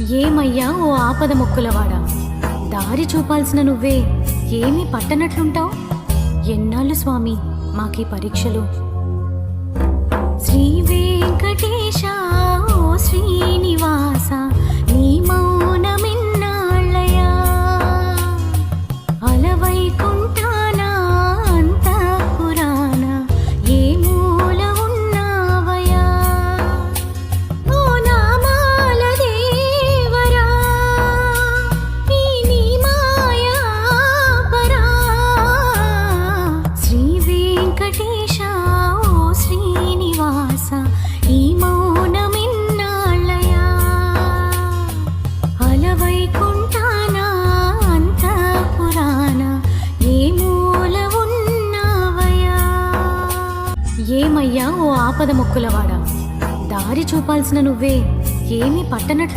ఏమయ్యా ఓ ఆపద మొక్కులవాడా? దారి చూపాల్సిన నువ్వే. ఏమీ పట్టనట్లుంటావు? ఎన్నాళ్ళు స్వామి మాకీ పరీక్షలు? శ్రీ ఏమయ్యా ఓ ఆపద మొక్కులవాడా? దారి చూపాల్సిన నువ్వే. ఏమీ పట్టనట్లు